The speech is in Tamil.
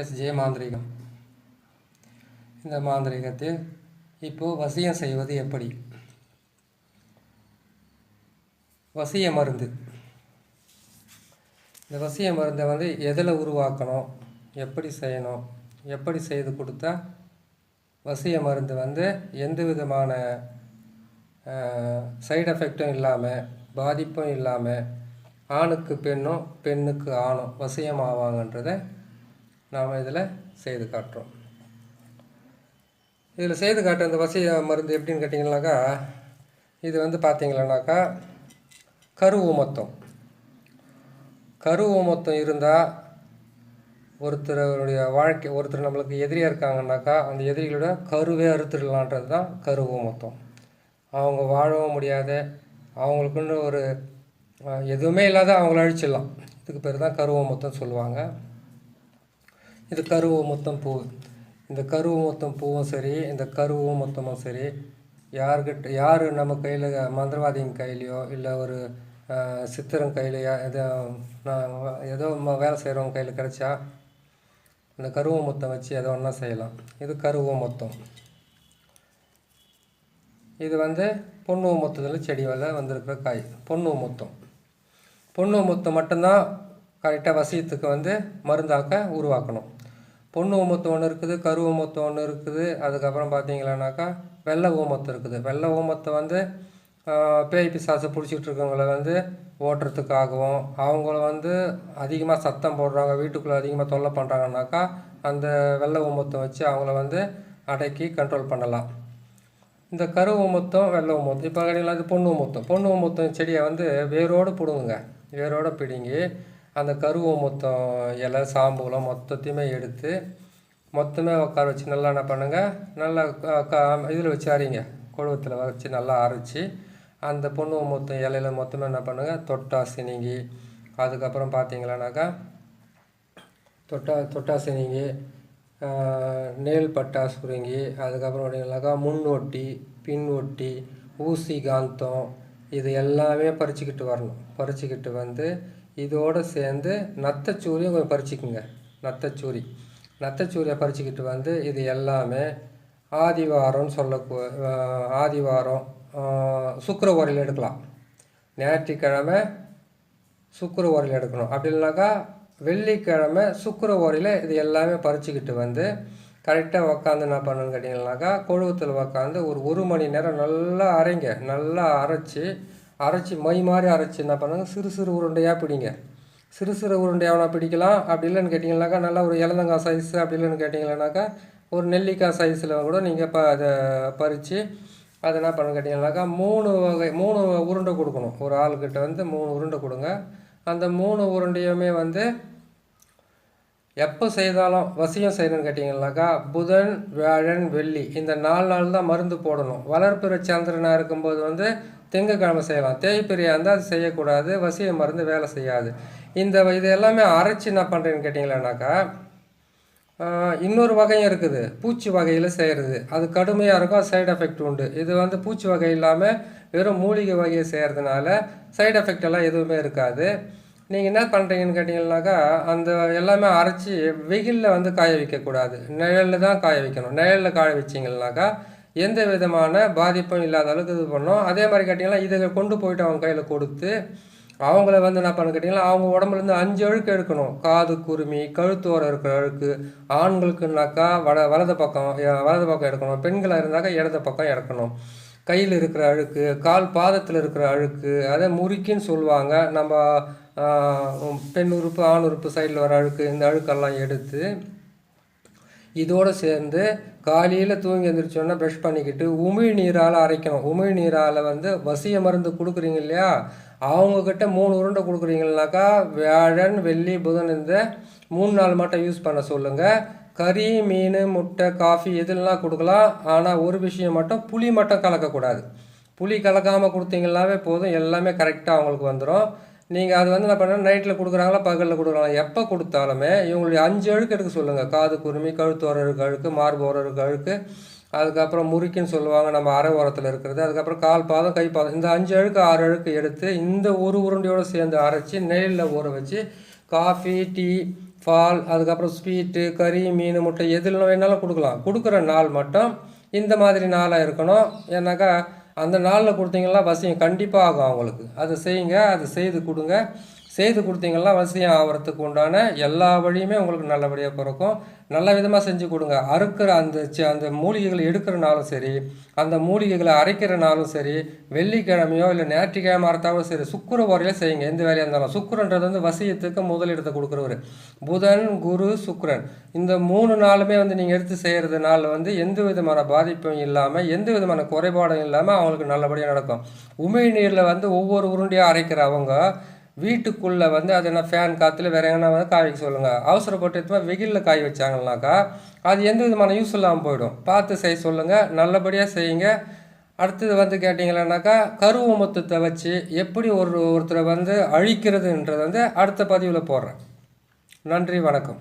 எஸ். ஜே மாந்திரிகம். இந்த மாந்திரிகத்தில் இப்போது வசியம் செய்வது எப்படி? வசிய மருந்து. இந்த வசிய மருந்தை வந்து எதில் உருவாக்கணும்? எப்படி செய்யணும்? எப்படி செய்து கொடுத்தா வசிய மருந்து வந்து எந்த விதமான சைடு எஃபெக்டும் இல்லாமல் பாதிப்பும் இல்லாமல் ஆணுக்கு பெண்ணும் பெண்ணுக்கு ஆணும் வசியம் ஆவாங்கன்றதை நாம் இதில் செய்து காட்டுறோம். இதில் செய்து காட்டுற இந்த வசிய மருந்து எப்படின்னு கேட்டிங்கனாக்கா இது வந்து பார்த்திங்களனாக்கா கரு ஊமத்தம் கரு ஊமத்தம் இருந்தால் ஒருத்தருடைய வாழ்க்கை ஒருத்தர் நம்மளுக்கு எதிரியாக இருக்காங்கன்னாக்கா அந்த எதிரிகளோட கருவே அறுத்துடலான்றது தான் கரு ஊமத்தம் அவங்க வாழவும் முடியாது அவங்களுக்குன்னு ஒரு எதுவுமே இல்லாத அவங்கள அழிச்சிடலாம். இதுக்கு பேர் தான் கரு மொத்தம் சொல்லுவாங்க. இது கருவ மொத்தம் பூ இந்த கருவ மொத்தம் பூவும் சரி இந்த கருவும் மொத்தமும் சரி யார்கிட்ட யார் நம்ம கையில் மந்திரவாதியின் கையிலையோ இல்லை ஒரு சித்திரம் சித்தரன் கையிலையோ எதோ நான் ஏதோ ம- வேலை செய்கிறவங்க கையில் கிடைச்சா இந்த கருவ மொத்தம் வச்சு எதோ ஒன்றா செய்யலாம். இது கருவ மொத்தம். இது வந்து பொண்ணு மொத்தத்தில் செடி வலை வந்திருக்கிற காய் பொண்ணு மொத்தம். பொண்ணு மொத்தம் மட்டும்தான் கரெக்டாக வசியத்துக்கு வந்து மருந்தாக்க உருவாக்கணும். பொண்ணு ஊமத்தம் ஒன்று இருக்குது கரு மொத்தம் ஒன்று இருக்குது. அதுக்கப்புறம் பார்த்தீங்களானாக்கா வெள்ளை ஊமத்தம் இருக்குது. வெள்ளை ஊமத்தம் வந்து பேய் பிசாசை பிடிச்சிக்கிட்டு இருக்கவங்கள வந்து ஓட்டுறதுக்காகவும் அவங்கள வந்து அதிகமாக சத்தம் போடுறாங்க வீட்டுக்குள்ளே அதிகமாக தொல்லை பண்ணுறாங்கனாக்கா அந்த வெள்ளை ஊமத்தம் வச்சு அவங்கள வந்து அடக்கி கண்ட்ரோல் பண்ணலாம். இந்த கரு மொத்தம் வெள்ளை மொத்தம் இப்போ கிடையாது பொண்ணு மொத்தம் பொண்ணு மொத்தம் செடியை வந்து வேரோடு பிடுங்குங்க. வேரோடு பிடுங்கி அந்த கருவை மொத்தம் இலை சாம்பூலம் மொத்தத்தையுமே எடுத்து மொத்தமே உட்கார வச்சு நல்லா என்ன பண்ணுங்கள் நல்லா இதில் வச்சு அறிங்க கொழுவத்தில் வச்சு நல்லா அரைச்சி அந்த பொண்ணு மொத்தம் இலையில மொத்தமாக என்ன பண்ணுங்க? தொட்டா சினிங்கி அதுக்கப்புறம் பார்த்தீங்களானாக்கா தொட்டா தொட்டா சினிங்கி நெல் பட்டா சுருங்கி அதுக்கப்புறம் பார்த்தீங்கன்னாக்கா முன் ஒட்டி பின் ஒட்டி ஊசி காந்தம் இது எல்லாமே பறிச்சுக்கிட்டு வரணும். பறிச்சுக்கிட்டு வந்து இதோடு சேர்ந்து நத்தச்சூரியும் கொஞ்சம் பறிச்சுக்குங்க. நத்தச்சூரி. நத்தச்சூரியை பறிச்சுக்கிட்டு வந்து இது எல்லாமே ஆதிவாரம்னு சொல்ல ஆதிவாரம் சுக்கர ஓரையில் எடுக்கலாம். ஞாயிற்றுக்கிழமை சுக்கிர ஓரையில் எடுக்கணும். அப்படி இல்லைனாக்கா வெள்ளிக்கிழமை சுக்கிர ஓரையில் இது எல்லாமே பறிச்சுக்கிட்டு வந்து கரெக்டாக உக்காந்து என்ன பண்ணணும்னு கேட்டிங்கன்னாக்கா கொழுவத்தில் உக்காந்து ஒரு ஒரு மணி நேரம் நல்லா அரைங்க. நல்லா அரைச்சி அரைச்சி மை மாதிரி அரைச்சி என்ன பண்ணுங்க சிறு சிறு உருண்டையாக பிடிங்க. சிறு சிறு உருண்டையாக பிடிக்கலாம். அப்படி இல்லைன்னு கேட்டிங்கனாக்கா நல்லா ஒரு இலந்தங்காய் சைஸ் அப்படி இல்லைன்னு கேட்டிங்கன்னாக்கா ஒரு நெல்லிக்காய் சைஸில் கூட நீங்கள் ப அதை பறித்து அது என்ன பண்ண கேட்டிங்கனாக்கா மூணு வகை மூணு உருண்டை கொடுக்கணும். ஒரு ஆளுக்கிட்ட வந்து மூணு உருண்டை கொடுங்க. அந்த மூணு உருண்டையுமே வந்து எப்போ செய்தாலும் வசியம் செய்யணும்னு கேட்டிங்கனாக்கா புதன் வியாழன் வெள்ளி இந்த நாலு நாள் தான் மருந்து போடணும். வளர்ப்பிற சந்திரனாக இருக்கும்போது வந்து திங்கக்கிழமை செய்யலாம். தேய்பிரியாக இருந்தால் அது செய்யக்கூடாது வசிய மருந்து வேலை செய்யாது. இந்த இது எல்லாமே அரைச்சி என்ன பண்ணுறேன்னு கேட்டிங்களானாக்கா இன்னொரு வகையும் இருக்குது. பூச்சி வகையில் செய்கிறது அது கடுமையாக இருக்கும் சைடு எஃபெக்ட் உண்டு. இது வந்து பூச்சி வகை இல்லாமல் வெறும் மூலிகை வகையை செய்கிறதுனால சைடு எஃபெக்ட் எல்லாம் எதுவுமே இருக்காது. நீங்கள் என்ன பண்ணுறீங்கன்னு கேட்டிங்கன்னாக்கா அந்த எல்லாமே அரைச்சி வெயிலில் வந்து காய வைக்கக்கூடாது. நிழலில் தான் காய வைக்கணும். நிழலில் காய வச்சிங்கன்னாக்கா எந்த விதமான பாதிப்பும் இல்லாத அளவுக்கு இது பண்ணோம். அதே மாதிரி கேட்டிங்கன்னா இதை கொண்டு போயிட்டு அவங்க கையில் கொடுத்து அவங்கள வந்து என்ன பண்ண கேட்டிங்கன்னா அவங்க உடம்புலேருந்து அஞ்சு அழுக்கு எடுக்கணும். காது குருமி கழுத்தோரம் இருக்கிற அழுக்கு ஆண்களுக்குனாக்கா வட வலது பக்கம் வலது பக்கம் எடுக்கணும். பெண்களாக இருந்தாக்கா இடது பக்கம் எடுக்கணும் கையில் இருக்கிற அழுக்கு கால் பாதத்தில் இருக்கிற அழுக்கு அதை முறுக்கின்னு சொல்லுவாங்க. நம்ம பெண் உறுப்பு ஆண் உறுப்பு சைடில் வர அழுக்கு இந்த அழுக்கெல்லாம் எடுத்து இதோடு சேர்ந்து காலையில் தூங்கி எழுந்திரிச்சோன்னா ப்ரஷ் பண்ணிக்கிட்டு உமிழ் நீரால் அரைக்கணும். உமிழ் நீரால் வந்து வசிய மருந்து கொடுக்குறீங்க இல்லையா? அவங்கக்கிட்ட மூணு உருண்டை கொடுக்குறீங்கனாக்கா வியாழன் வெள்ளி புதன் இந்த மூணு நாள் மட்டும் யூஸ் பண்ண சொல்லுங்கள் கறி மீன் முட்டை காஃபி எதுலாம் கொடுக்கலாம். ஆனால் ஒரு விஷயம் மட்டும் புளி மட்டும் கலக்கக்கூடாது. புளி கலக்காமல் கொடுத்தீங்கன்னாவே போதும். எல்லாமே கரெக்டாக அவங்களுக்கு வந்துடும் நீங்கள் அது வந்து என்ன பண்ண நைட்டில் கொடுக்குறாங்களா பகலில் கொடுக்குறாங்களா எப்போ கொடுத்தாலுமே இவங்களுடைய அஞ்சு அழுக்கு எடுக்க சொல்லுங்கள் காது குருமி கழுத்து இருக்க அழுக்கு மார்போரம் அழுக்கு அதுக்கப்புறம் முறுக்கின்னு சொல்லுவாங்க நம்ம அரை ஓரத்தில் இருக்கிறது அதுக்கப்புறம் கால் பாதம் கை பாதம் இந்த அஞ்சு அழுக்கு ஆறு அழுக்கு எடுத்து இந்த ஒரு உருண்டையோடு சேர்ந்து அரைச்சி நெய்லில் ஊற வச்சு காஃபி டீ பால் அதுக்கப்புறம் ஸ்வீட்டு கறி மீன் முட்டை எதில் வேணாலும் கொடுக்கலாம். கொடுக்குற நாள் மட்டும் இந்த மாதிரி நாளாக இருக்கணும். ஏன்னாக்கா அந்த நாளில் கொடுத்தீங்கன்னா வசியம் கண்டிப்பாக ஆகும் அவங்களுக்கு. அதை செய்யுங்க அதை செய்து கொடுங்க. செய்து கொடுத்தீங்கன்னா வசியம் ஆகிறதுக்கு உண்டான எல்லா வழியுமே உங்களுக்கு நல்லபடியாக பிறக்கும். நல்ல விதமாக செஞ்சு கொடுங்க. அறுக்கிற அந்த அந்த மூலிகைகளை எடுக்கிறனாலும் சரி அந்த மூலிகைகளை அரைக்கிறனாலும் சரி வெள்ளிக்கிழமையோ இல்லை ஞாயிற்றுக்கிழமை அறுத்தாலும் சரி சுக்குர வரையில செய்யுங்க. எந்த வேலையாக இருந்தாலும். சுக்குரன்றது வந்து வசியத்துக்கு முதலிடத்தை கொடுக்குறவர். புதன் குரு சுக்கரன். இந்த மூணு நாளுமே வந்து நீங்கள் எடுத்து செய்கிறதுனால வந்து எந்த விதமான பாதிப்பும் இல்லாமல் எந்த விதமான குறைபாடும் இல்லாமல் அவங்களுக்கு நல்லபடியாக நடக்கும். உமிழ்நீரில் வந்து ஒவ்வொரு உருண்டையாக அரைக்கிற அவங்க வீட்டுக்குள்ளே வந்து அது என்ன ஃபேன் காற்றுல வேற எங்கன்னா வந்து காய வைக்க சொல்லுங்கள் அவசரப்பட்டு எடுத்து வெயிலில் காய வச்சாங்கனாக்கா அது எந்த விதமான யூஸ் இல்லாமல் போயிடும். பார்த்து செய்ய சொல்லுங்கள் நல்லபடியாக செய்யுங்க. அடுத்தது வந்து கேட்டிங்களானாக்கா கருவமொத்தத்தை வச்சு எப்படி ஒரு ஒருத்தரை வந்து அழிக்கிறதுன்றது வந்து அடுத்த பதிவில் போடுறேன். நன்றி வணக்கம்.